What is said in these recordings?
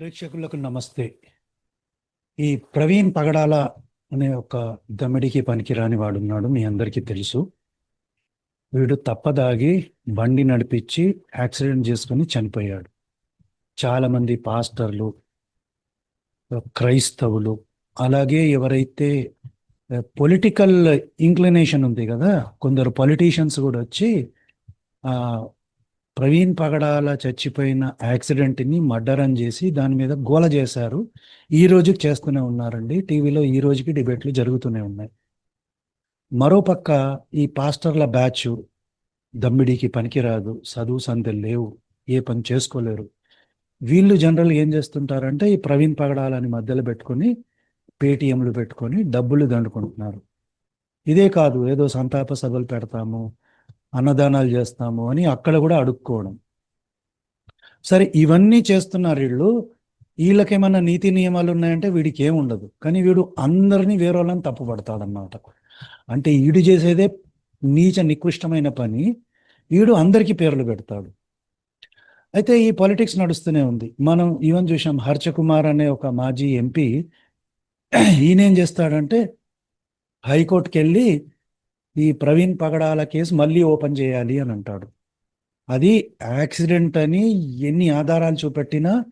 ప్రేక్షకులకు నమస్తే. ఈ ప్రవీణ్ పగడాల అనే ఒక దమిడికి పనికిరాని వాడున్నాడు మీ అందరికీ తెలుసు. వీడు తప్పదాగి బండి నడిపించి యాక్సిడెంట్ చేసుకుని చనిపోయాడు. చాలామంది పాస్టర్లు క్రైస్తవులు అలాగే ఎవరైతే పొలిటికల్ ఇంక్లినేషన్ ఉంది కదా కొందరు పొలిటీషియన్స్ కూడా వచ్చి ప్రవీణ్ పగడాల చచ్చిపోయిన యాక్సిడెంట్ని మర్డర్ చేసి దాని మీద గోల చేశారు. ఈ రోజుకి చేస్తూనే ఉన్నారండి. టీవీలో ఈ రోజుకి డిబేట్లు జరుగుతూనే ఉన్నాయి. మరోపక్క ఈ పాస్టర్ల బ్యాచ్ దమ్మిడికి పనికిరాదు. చదువు సంధ్యలు లేవు. ఏ పని చేసుకోలేరు. వీళ్ళు జనరల్ ఏం చేస్తుంటారంటే ఈ ప్రవీణ్ పగడాలని మధ్యలో పెట్టుకొని పేటీఎంలు పెట్టుకొని డబ్బులు దండుకుంటున్నారు. ఇదే కాదు ఏదో సంతాప సభలు పెడతాము అన్నదానాలు చేస్తాము అని అక్కడ కూడా అడుక్కోవడం. సరే ఇవన్నీ చేస్తున్నారు వీళ్ళు. వీళ్ళకేమన్నా నీతి నియమాలు ఉన్నాయంటే వీడికి ఏముండదు ఉండదు. కానీ వీడు అందరినీ వేరేళ్ళని తప్పుపడతాడన్నమాట. అంటే వీడు చేసేదే నీచ నికృష్టమైన పని. వీడు అందరికీ పేర్లు పెడతాడు. అయితే ఈ పాలిటిక్స్ నడుస్తూనే ఉంది. మనం ఈవెన్ చూసాం హర్ష కుమార్ అనే ఒక మాజీ ఎంపీ ఈయనేం చేస్తాడంటే హైకోర్టుకి వెళ్ళి ఈ ప్రవీణ్ పగడాల కేసు మళ్ళీ ఓపెన్ చేయాలి అని అంటాడు. అది యాక్సిడెంట్ అని ఎన్ని ఆధారాలు చూపెట్టినా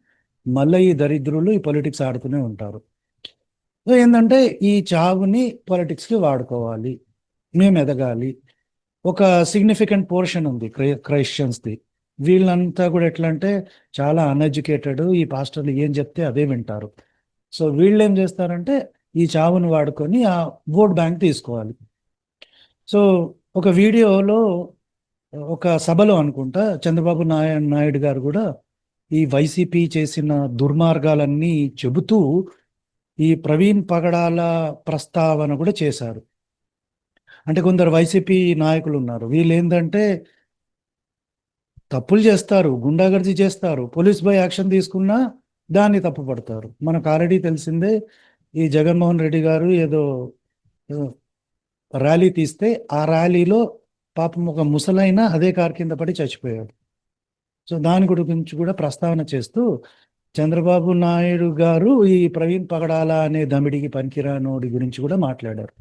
మళ్ళీ ఈ దరిద్రులు ఈ పొలిటిక్స్ ఆడుతూనే ఉంటారు. సో ఏంటంటే ఈ చావుని పొలిటిక్స్కి వాడుకోవాలి మేము ఎదగాలి. ఒక సిగ్నిఫికెంట్ పోర్షన్ ఉంది క్రై క్రైస్టియన్స్ది. వీళ్ళంతా కూడా ఎట్లా అంటే చాలా అన్ఎడ్యుకేటెడ్ ఈ పాస్టర్లు ఏం చెప్తే అదే వింటారు. సో వీళ్ళు ఏం చేస్తారంటే ఈ చావును వాడుకొని ఆ ఓట్ బ్యాంక్ తీసుకోవాలి. సో ఒక వీడియోలో ఒక సభలో అనుకుంటా చంద్రబాబు నాయ నాయుడు గారు కూడా ఈ వైసీపీ చేసిన దుర్మార్గాలన్నీ చెబుతూ ఈ ప్రవీణ్ పగడాల ప్రస్తావన కూడా చేశారు. అంటే కొందరు వైసీపీ నాయకులు ఉన్నారు. వీళ్ళు ఏంటంటే తప్పులు చేస్తారు గుండాగర్జీ చేస్తారు పోలీస్ బై యాక్షన్ తీసుకున్నా దాన్ని తప్పు పడతారు మనకు ఆల్రెడీ తెలిసిందే ఈ జగన్మోహన్ రెడ్డి గారు ఏదో ర్యాలీ తీస్తే ఆ ర్యాలీలో పాపం ఒక ముసలైన అదే కారు కింద పడి చచ్చిపోయాడు. సో దాని గురించి కూడా ప్రస్తావన చేస్తూ చంద్రబాబు నాయుడు గారు ఈ ప్రవీణ్ పగడాల అనే దమిడికి పనికిరానోడి గురించి కూడా మాట్లాడారు.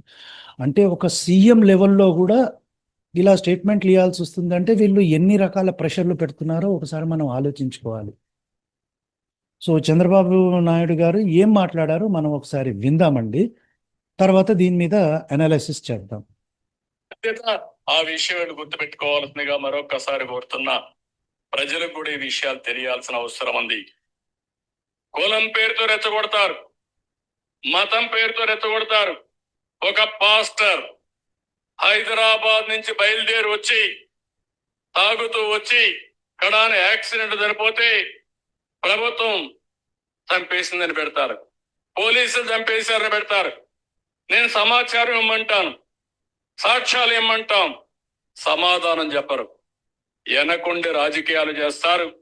అంటే ఒక సీఎం లెవెల్లో కూడా ఇలా స్టేట్మెంట్లు ఇవ్వాల్సి వస్తుందంటే వీళ్ళు ఎన్ని రకాల ప్రెషర్లు పెడుతున్నారో ఒకసారి మనం ఆలోచించుకోవాలి. సో చంద్రబాబు నాయుడు గారు ఏం మాట్లాడారో మనం ఒకసారి విందామండి. తర్వాత దీని మీద అనాలిసిస్ చేద్దాం. ఆ విషయాలు గుర్తుపెట్టుకోవాల్సిందిగా మరొకసారి కోరుతున్నా. ప్రజలకు కూడా ఈ విషయాలు తెలియాల్సిన అవసరం ఉంది. కులం పేరుతో రెచ్చగొడతారు. మతం పేరుతో రెచ్చగొడతారు. ఒక పాస్టర్ హైదరాబాద్ నుంచి బయలుదేరి వచ్చి తాగుతూ వచ్చి కడాన యాక్సిడెంట్ జరిపోతే ప్రభుత్వం చంపేసిందని పెడతారు. పోలీసులు చంపేశారని పెడతారు. నేను సమాచారం ఇమ్మంటాను. సాక్ష్యాలు ఇమ్మంటాం. సమాధానం చెప్పరు. ఎనకుండి రాజకీయాలు చేస్తారు.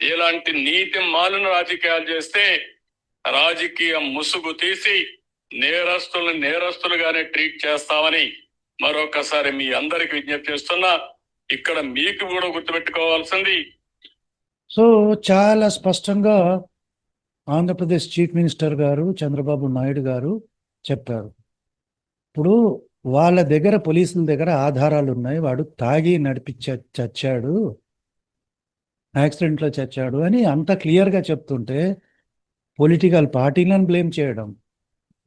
ఇలాంటి నీతి మాలిన రాజకీయాలు చేస్తే రాజకీయ ముసుగు తీసి నేరస్తులను నేరస్తులుగానే ట్రీట్ చేస్తామని మరొకసారి మీ అందరికి విజ్ఞప్తి చేస్తున్నా. ఇక్కడ మీకు కూడా గుర్తుపెట్టుకోవాల్సింది. సో చాలా స్పష్టంగా ఆంధ్రప్రదేశ్ చీఫ్ మినిస్టర్ గారు చంద్రబాబు నాయుడు గారు చెప్పారు. ఇప్పుడు వాళ్ళ దగ్గర పోలీసుల దగ్గర ఆధారాలు ఉన్నాయి వాడు తాగి నడిపించ చచ్చాడు. యాక్సిడెంట్లో చచ్చాడు అని అంత క్లియర్గా చెప్తుంటే పొలిటికల్ పార్టీలను బ్లేమ్ చేయడం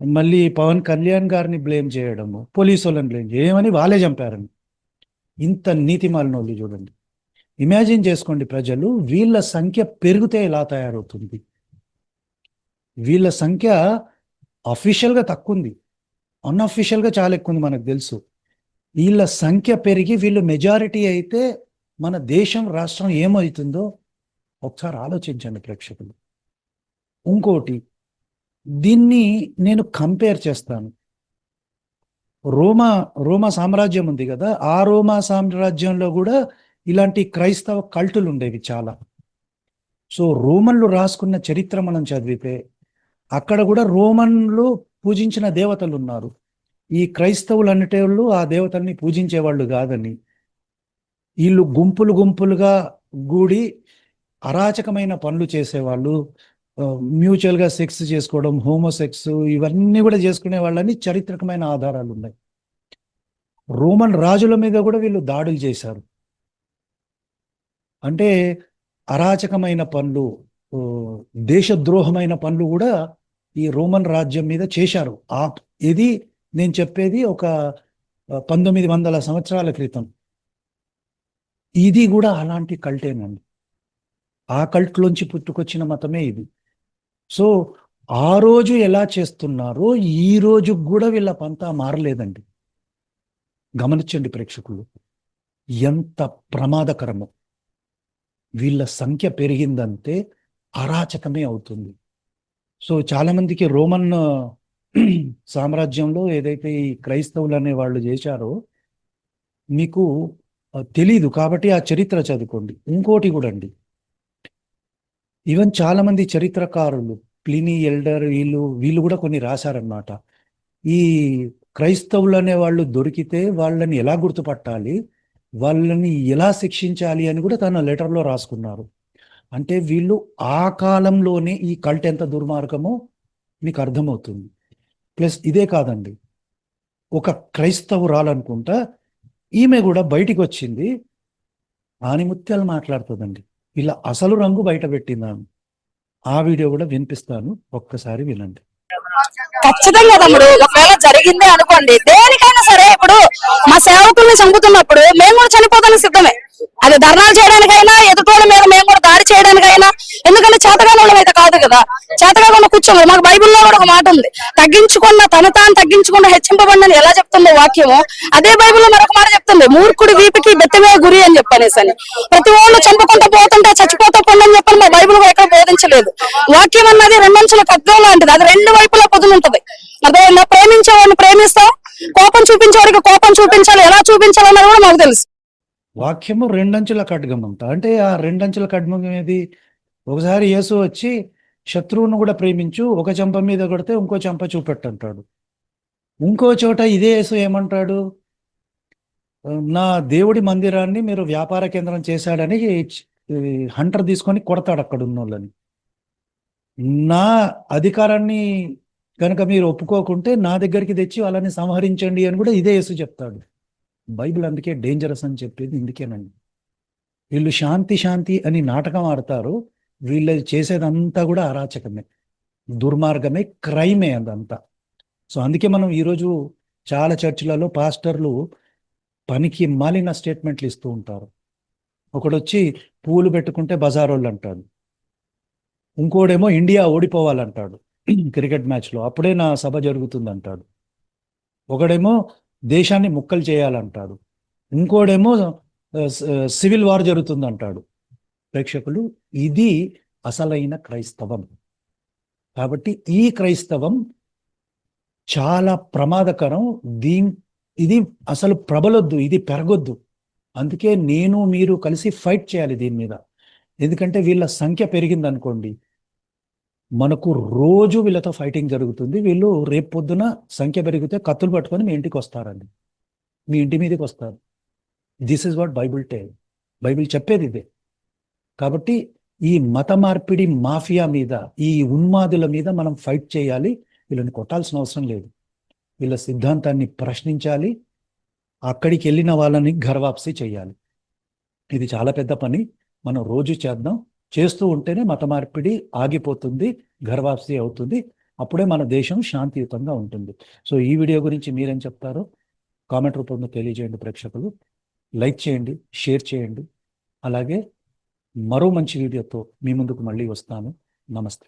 మళ్ళీ పవన్ కళ్యాణ్ గారిని బ్లేమ్ చేయడము పోలీసు వాళ్ళని బ్లేమ్ చేయమని వాళ్ళే చంపారని. ఇంత నీతి మాలినోళ్ళు చూడండి. ఇమాజిన్ చేసుకోండి ప్రజలు వీళ్ళ సంఖ్య పెరిగితే ఎలా తయారవుతుంది? వీళ్ళ సంఖ్య అఫీషియల్గా తక్కువ ఉంది అన్అఫీషియల్గా చాలా ఎక్కువ ఉంది మనకు తెలుసు. వీళ్ళ సంఖ్య పెరిగి వీళ్ళు మెజారిటీ అయితే మన దేశం రాష్ట్రం ఏమవుతుందో ఒకసారి ఆలోచించండి ప్రేక్షకులు. ఇంకోటి దీన్ని నేను కంపేర్ చేస్తాను. రోమా రోమా సామ్రాజ్యం ఉంది కదా ఆ రోమా సామ్రాజ్యంలో కూడా ఇలాంటి క్రైస్తవ కల్టులు ఉండేవి చాలా. సో రోమన్లు రాసుకున్న చరిత్ర మనం చదివితే అక్కడ కూడా రోమన్లు పూజించిన దేవతలు ఉన్నారు. ఈ క్రైస్తవులు అనేటోళ్ళు ఆ దేవతల్ని పూజించేవాళ్ళు కాదని. వీళ్ళు గుంపులు గుంపులుగా గూడి అరాచకమైన పనులు చేసేవాళ్ళు. మ్యూచువల్గా సెక్స్ చేసుకోవడం హోమోసెక్స్ ఇవన్నీ కూడా చేసుకునే వాళ్ళని చారిత్రకమైన ఆధారాలు ఉన్నాయి. రోమన్ రాజుల మీద కూడా వీళ్ళు దాడులు చేశారు. అంటే అరాచకమైన పనులు దేశద్రోహమైన పనులు కూడా ఈ రోమన్ రాజ్యం మీద చేశారు. ఆ ఇది నేను చెప్పేది ఒక పంతొమ్మిది వందల సంవత్సరాల క్రితం. ఇది కూడా అలాంటి కల్టేనండి ఆ కల్ట్లోంచి పుట్టుకొచ్చిన మతమే ఇది. సో ఆ రోజు ఎలా చేస్తున్నారో ఈ రోజు కూడా వీళ్ళ పంతా మారలేదండి. గమనించండి ప్రేక్షకులు. ఎంత ప్రమాదకరమో. వీళ్ళ సంఖ్య పెరిగిందంటే అరాచకమే అవుతుంది. సో చాలామందికి రోమన్ సామ్రాజ్యంలో ఏదైతే ఈ క్రైస్తవులు అనే వాళ్ళు చేశారో మీకు తెలీదు కాబట్టి ఆ చరిత్ర చదువుకోండి. ఇంకోటి కూడా అండి. ఈవెన్ చాలామంది చరిత్రకారులు ప్లినీ ఎల్డర్ వీళ్ళు వీళ్ళు కూడా కొన్ని రాశారనమాట ఈ క్రైస్తవులు అనే వాళ్ళు దొరికితే వాళ్ళని ఎలా గుర్తుపట్టాలి? వాళ్ళని ఎలా శిక్షించాలి అని కూడా తన లెటర్లో రాసుకున్నారు. అంటే వీళ్ళు ఆ కాలంలోనే ఈ కల్ట్ ఎంత దుర్మార్గమో మీకు అర్థమవుతుంది. ప్లస్ ఇదే కాదండి. ఒక క్రైస్తవురాలనుకుంటా ఈమె కూడా బయటికి వచ్చింది ఆనిముత్యాలు మాట్లాడుతుందండి. ఇలా అసలు రంగు బయట పెట్టిందాను. ఆ వీడియో కూడా వినిపిస్తాను. ఒక్కసారి వినండి. ఖచ్చితంగా తమ్ముడు. ఒకవేళ జరిగిందే అనుకోండి దేనికైనా సరే ఇప్పుడు మా సేవకుల్ని చంపుతున్నప్పుడు మేము కూడా చనిపోతానికి సిద్ధమే. అది ధర్నాలు చేయడానికైనా ఎదుటోళ్ళ మీద మేము కూడా దాడి చేయడానికైనా ఎందుకంటే చేతగాని వాళ్ళం అయితే కాదు కదా చేతగాకుండా మాకు బైబిల్లో కూడా ఒక మాట ఉంది. తగ్గించుకున్న తన తాను తగ్గించుకున్న హెచ్చింపబడినని ఎలా చెప్తుంది వాక్యము? అదే బైబిల్లో మరొక మాట చెప్తుంది. మూర్ఖుడి వీపికి బెత్తమే గురి అని చెప్పనేసి అని. ప్రతి వాళ్ళు చంపుకుంటూ పోతుంటే చచ్చిపోతా పండని చెప్పని మా బైబిల్ కూడా ఎక్కడ బోధించలేదు. వాక్యం అన్నది రెండంచుల ఖడ్గం లాంటిది. అది రెండు వైపులా పొదులుంటది అదే అర్థమైందా ప్రేమించే వాడిని ప్రేమిస్తాం. కోపం చూపించేవాడికి కోపం చూపించాలి. ఎలా చూపించాలన్నది కూడా మాకు తెలుసు. వాక్యము రెండంచుల ఖడ్గం అంట అంటే ఆ రెండంచుల ఖడ్గం అనేది ఒకసారి యేసు వచ్చి శత్రువును కూడా ప్రేమించు ఒక చెంప మీద కొడితే ఇంకో చెంప చూపెట్టంటాడు. ఇంకో చోట ఇదే యేసు ఏమంటాడు? నా దేవుడి మందిరాన్ని మీరు వ్యాపార కేంద్రం చేశాడని హంటర్ తీసుకొని కొడతాడు అక్కడ ఉన్న వాళ్ళని నా అధికారాన్ని కనుక మీరు ఒప్పుకోకుంటే నా దగ్గరికి తెచ్చి వాళ్ళని సంహరించండి అని కూడా ఇదే యేసు చెప్తాడు. బైబిల్ అందుకే డేంజరస్ అని చెప్పేది ఇందుకేనండి. వీళ్ళు శాంతి శాంతి అని నాటకం ఆడతారు. వీళ్ళు చేసేదంతా కూడా అరాచకమే దుర్మార్గమే క్రైమే అదంతా. సో అందుకే మనం ఈరోజు చాలా చర్చిలలో పాస్టర్లు పనికి మాలిన స్టేట్మెంట్లు ఇస్తూ ఉంటారు. ఒకడు వచ్చి పూలు పెట్టుకుంటే బజారోళ్ళు అంటాడు. ఇంకోడేమో ఇండియా ఓడిపోవాలంటాడు. క్రికెట్ మ్యాచ్లో అప్పుడే నా సభ జరుగుతుంది అంటాడు ఒకడేమో దేశాన్ని ముక్కలు చేయాలంటాడు. ఇంకోడేమో సివిల్ వార్ జరుగుతుంది అంటాడు ప్రేక్షకులు ఇది అసలైన క్రైస్తవం. కాబట్టి ఈ క్రైస్తవం చాలా ప్రమాదకరం. దీని ఇది అసలు ప్రబలొద్దు ఇది పెరగొద్దు. అందుకే నేను మీరు కలిసి ఫైట్ చేయాలి దీని మీద. ఎందుకంటే వీళ్ళ సంఖ్య పెరిగింది అనుకోండి మనకు రోజు వీళ్ళతో ఫైటింగ్ జరుగుతుంది. వీళ్ళు రేపు పొద్దున సంఖ్య పెరిగితే కత్తులు పట్టుకొని మీ ఇంటికి వస్తారండి. మీ ఇంటి మీదకి వస్తారు. దిస్ ఇస్ వాట్ బైబిల్ టే బైబిల్ చెప్పేది ఇదే. కాబట్టి ఈ మత మార్పిడి మాఫియా మీద ఈ ఉన్మాదుల మీద మనం ఫైట్ చేయాలి. వీళ్ళని కొట్టాల్సిన అవసరం లేదు. వీళ్ళ సిద్ధాంతాన్ని ప్రశ్నించాలి. అక్కడికి వెళ్ళిన వాళ్ళని గర్వాప్సి చేయాలి. ఇది చాలా పెద్ద పని. మనం రోజు చేద్దాం. చేస్తూ ఉంటేనే మత మార్పిడి ఆగిపోతుంది గర్వాప్సి అవుతుంది. అప్పుడే మన దేశం శాంతియుతంగా ఉంటుంది. సో ఈ వీడియో గురించి మీరేం చెప్తారో కామెంట్ రూపంలో తెలియజేయండి ప్రేక్షకులు. లైక్ చేయండి షేర్ చేయండి. అలాగే మరో మంచి వీడియోతో మీ ముందుకు మళ్ళీ వస్తాను. నమస్తే.